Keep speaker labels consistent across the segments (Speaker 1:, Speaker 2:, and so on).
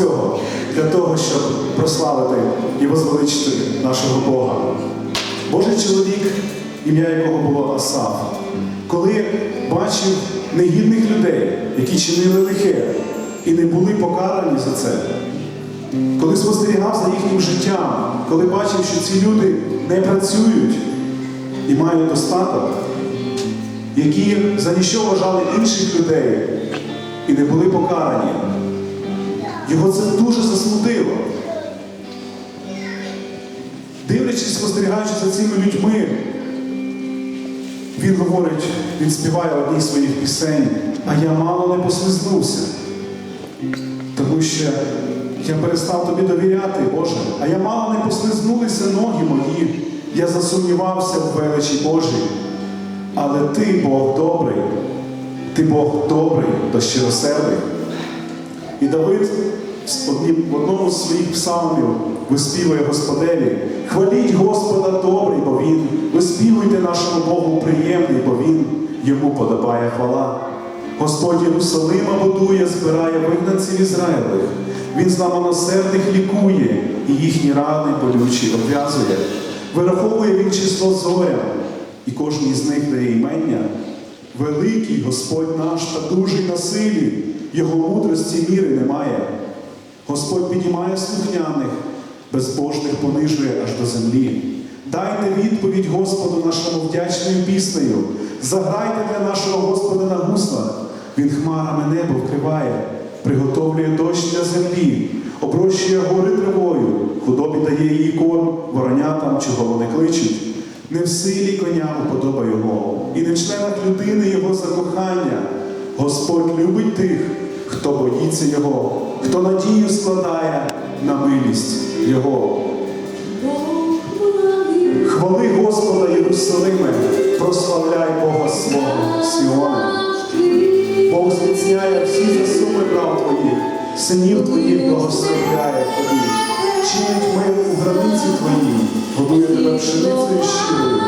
Speaker 1: цього, для того, щоб прославити і возвеличити нашого Бога. Божий чоловік, ім'я якого було Асаф, коли бачив негідних людей, які чинили лихе і не були покарані за це, коли спостерігав за їхнім життям, коли бачив, що ці люди не працюють і мають достаток, які за ніщо вважали інших людей і не були покарані, його це дуже засмутило. Дивлячись, спостерігаючи за цими людьми, він говорить, він співає одній своїх пісень, а я мало не послизнувся. Тому що я перестав тобі довіряти, Боже, а я мало не послизнулися ноги мої, я засумнівався в величі Божій. Але ти, Бог добрий, ти Бог добрий та щиросердий. І Давид в одному з своїх псалмів виспівує Господеві, хваліть Господа добрий, бо Він, виспівуйте нашому Богу приємний, бо Він йому подобає хвала. Господь Єрусалима будує, збирає вигнанців Ізраїлевих. Він зламаносердих лікує і їхні рани болючі обв'язує. Вираховує він число зоря, і кожній з них дає імення. Великий Господь наш та дужий на силі, його мудрості міри немає. Господь піднімає слухняних, безбожних понижує аж до землі. Дайте відповідь Господу нашому вдячною піснею. Заграйте для нашого Господа на гуслах. Він хмарами небо вкриває, приготовлює дощ для землі, оброщує гори травою, худобі дає її корм, воронятам, чого вони кличуть. Не в силі коня уподоба його, і не в членах людини його закохання. Господь любить тих, хто боїться Його, хто надію складає на милість Його. Хвали Господа Єрусалиме, прославляй Бога свого Сіона. Бог зміцняє всі засуми прав твоїх, синів твоїх благословляє тобі, чинить мир у границі твоїй, годує тебе пшеницею щирою,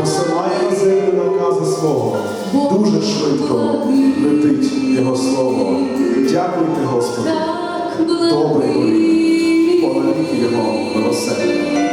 Speaker 1: посилає на землю накази свого, дуже швидко летить Його слово. Дякуйте Господу, добрий понад Його милосердя.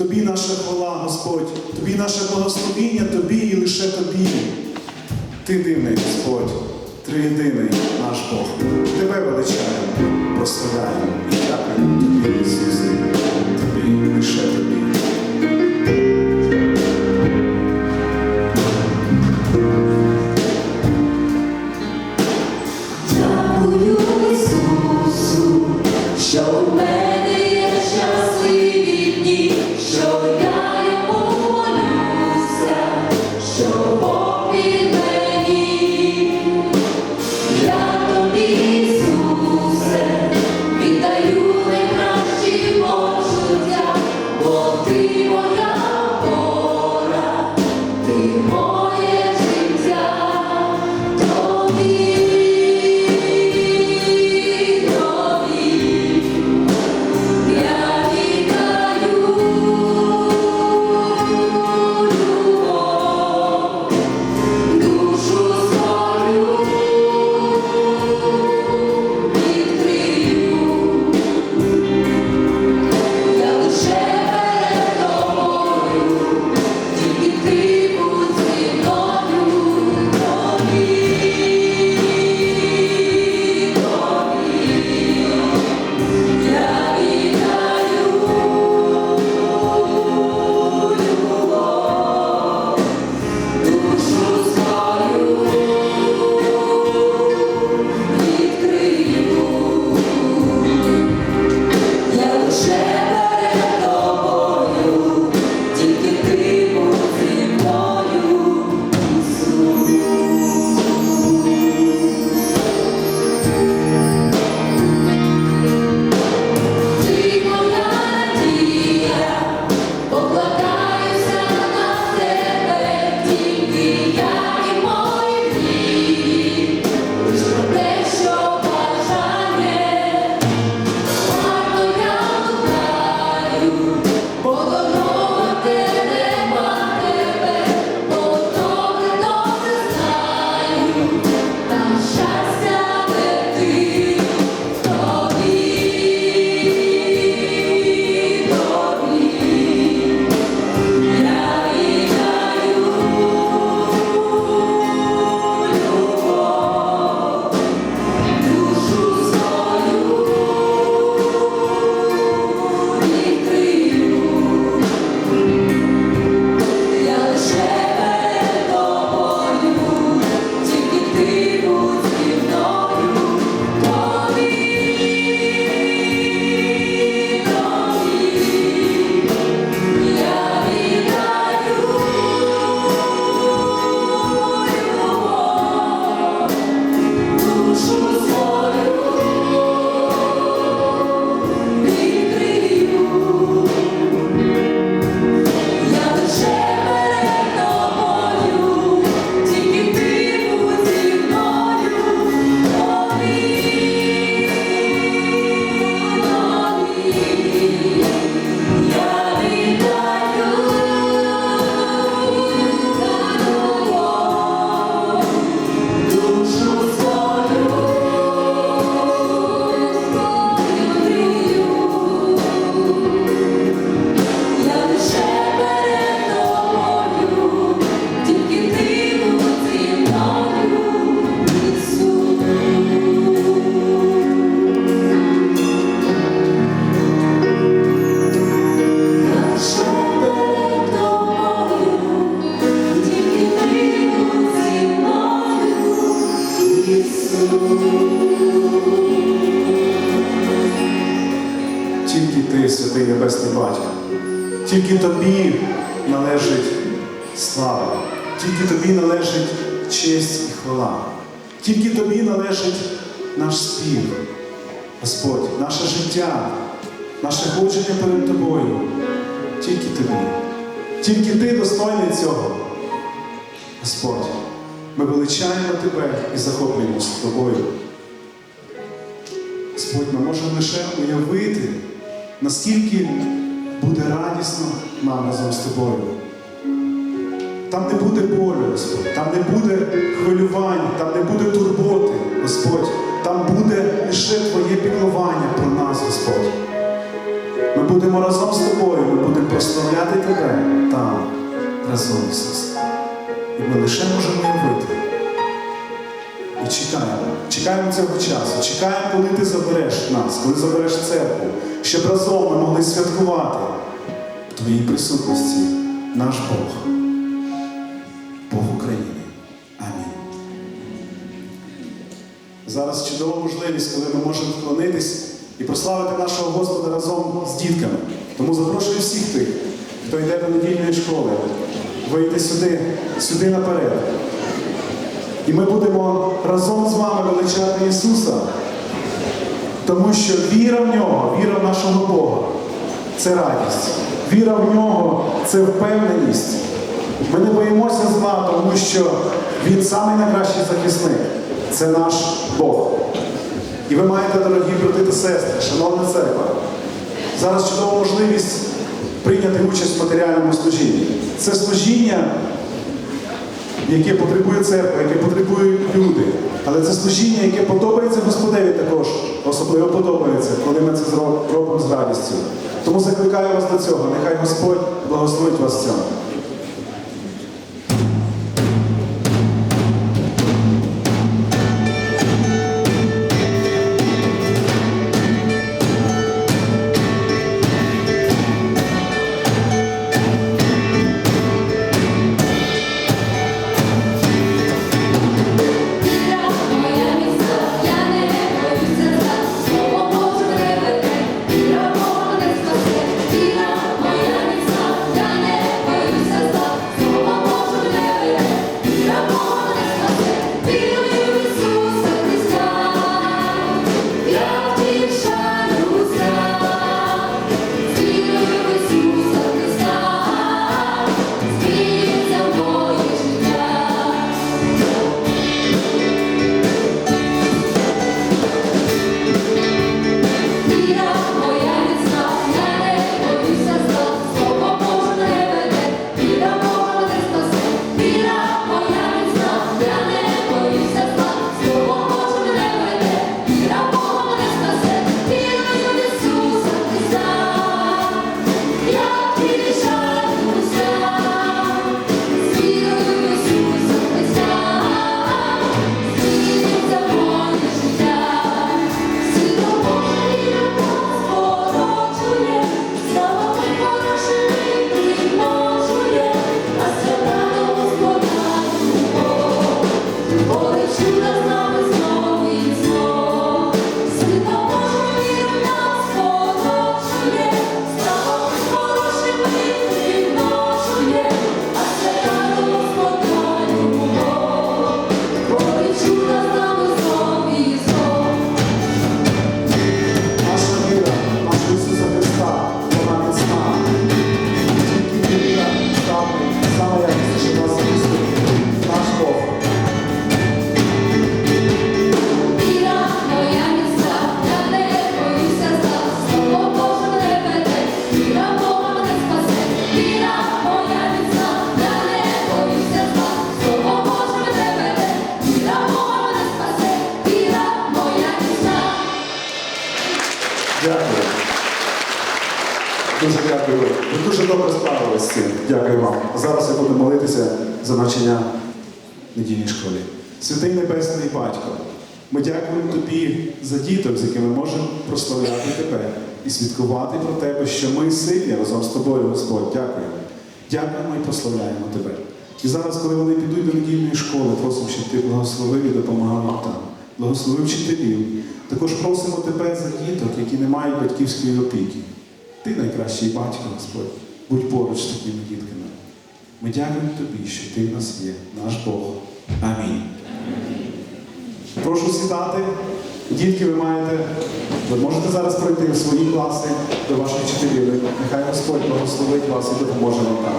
Speaker 1: Тобі наша хвала, Господь, тобі наше благословіння, тобі і лише тобі. Ти дивний, Господь, триєдиний наш Бог. Тебе величаємо, прославляємо і дякуємо тобі, Ісусе. Тобі, лише тобі.
Speaker 2: Ти
Speaker 1: Батько, тільки тобі належить слава, тільки тобі належить честь і хвала, тільки тобі належить наш спів, Господь, наше життя, наше ходження перед тобою, тільки тобі, тільки ти достойний цього. Господь, ми величаємо тебе і захоплюємося тобою. Господь, ми можемо лише уявити, наскільки буде радісно нам разом з тобою. Там не буде болю, Господь, там не буде хвилювань, там не буде турботи, Господь, там буде лише Твоє піклування про нас, Господь. Ми будемо разом з тобою, ми будемо прославляти тебе там, разом Ісус. І ми лише можемо уявити. Чекаємо, чекаємо цього часу, чекаємо, коли ти забереш нас, коли забереш церкву, щоб разом ми могли святкувати в твоїй присутності наш Бог, Бог України. Амінь. Зараз чудова можливість, коли ми можемо вклонитись і прославити нашого Господа разом з дітками. Тому запрошую всіх тих, хто йде до недільної школи, вийти сюди, сюди наперед. І ми будемо разом з вами величати Ісуса, тому що віра в нього, віра в нашого Бога це радість. Віра в нього це впевненість. Ми не боїмося зла, тому що Він самий найкращий захисник. Це наш Бог. І ви маєте, дорогі брати та сестри, шановна церква, зараз чудова можливість прийняти участь в матеріальному служінні. Це служіння яке потребує церква, яке потребують люди. Але це служіння, яке подобається Господеві також, особливо подобається, коли ми це робимо з радістю. Тому закликаю вас до цього. Нехай Господь благословить вас в цьому. За діток, з якими можемо прославляти Тебе і свідкувати про Тебе, що ми сильні разом з тобою, Господь. Дякуємо. Дякуємо і прославляємо Тебе. І зараз, коли вони підуть до недільної школи, просимо, щоб ти благословив і допомагав їм там. Благословив вчителів. Також просимо тебе за діток, які не мають батьківської опіки. Ти найкращий батько, Господь. Будь поруч з такими дітками. Ми дякуємо тобі, що ти в нас є, наш Бог. Амінь. Прошу сідати. Дітки, ви маєте, ви можете зараз пройти в свої класи до ваших вчителів. Нехай Господь благословить вас і допоможе вам там.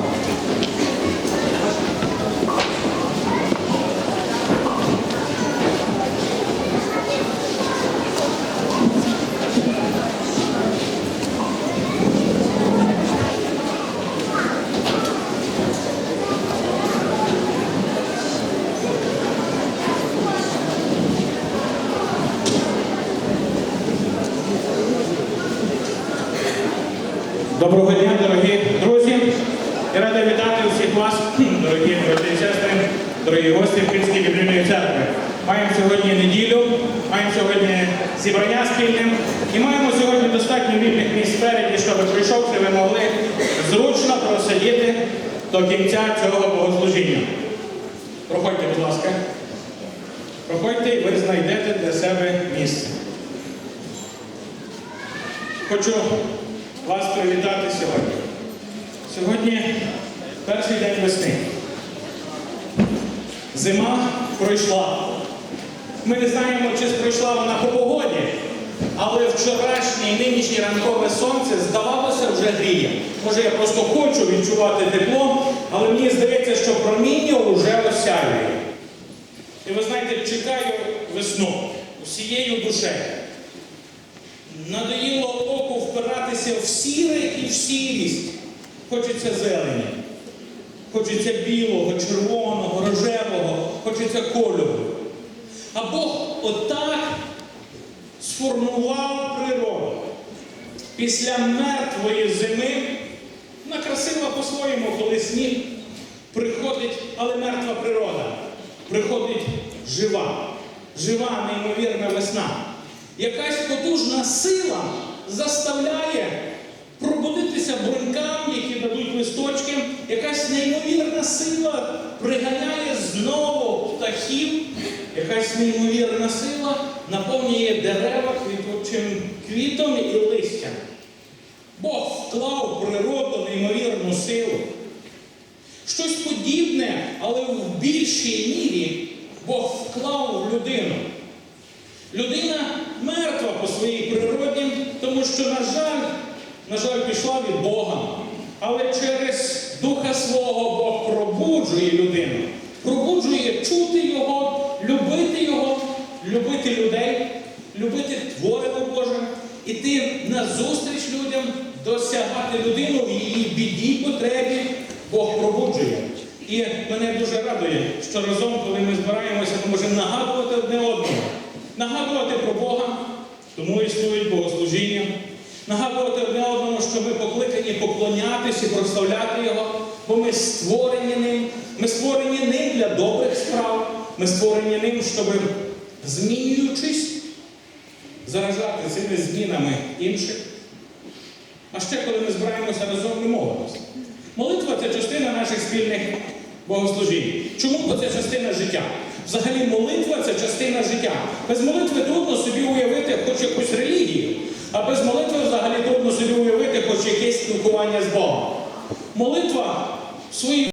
Speaker 3: До кінця цього богослужіння. Проходьте, будь ласка. Проходьте і ви знайдете для себе місце. Хочу вас привітати сьогодні. Сьогодні перший день весни. Зима пройшла. Ми не знаємо, чи пройшла вона по погоді, але вчорашнє і нинішнє ранкове сонце, здавалося, вже гріє. Може, я просто хочу відчувати тепло, але мені здається, що проміння вже осяює. І ви знаєте, чекаю весну усією душею. Надоїло оку впиратися в сіре і в сірість. Хочеться зелені. Хочеться білого, червоного, рожевого, хочеться кольору. А Бог отак сформував природу. Після мертвої зими, вона красива по-своєму, коли сніг приходить, але мертва природа. Приходить жива, жива, неймовірна весна. Якась потужна сила заставляє пробудитися брунькам, які дадуть листочки. Якась неймовірна сила приганяє знову птахів. Якась неймовірна сила наповнює дерева квітучим квітом і листям. Бог вклав в природу неймовірну силу. Щось подібне, але в більшій мірі Бог вклав в людину. Людина мертва по своїй природі, тому що, на жаль, на жаль, пішла від Бога. Але через Духа Свого Бог пробуджує людину, пробуджує чути Його, любити Його, любити людей, іти назустріч людям, досягати людину в її біді, потребі, Бог пробуджує. І мене дуже радує, що разом, коли ми збираємося, ми можемо нагадувати одне одному. Нагадувати про Бога, тому існують богослужіння. Нагадувати одне одному, що ми покликані поклонятися і прославляти Його, бо ми створені ним. Ми створені ним для добрих справ. Ми створені ним, щоб, змінюючись, заражати цими змінами інших. А ще коли ми збираємося разом і молимося. Молитва це частина наших спільних богослужінь. Чому? Бо це частина життя. Взагалі молитва це частина життя. Без молитви трудно собі уявити хоч якусь релігію, а без молитви взагалі трудно собі уявити хоч якесь спілкування з Богом. Молитва в своїй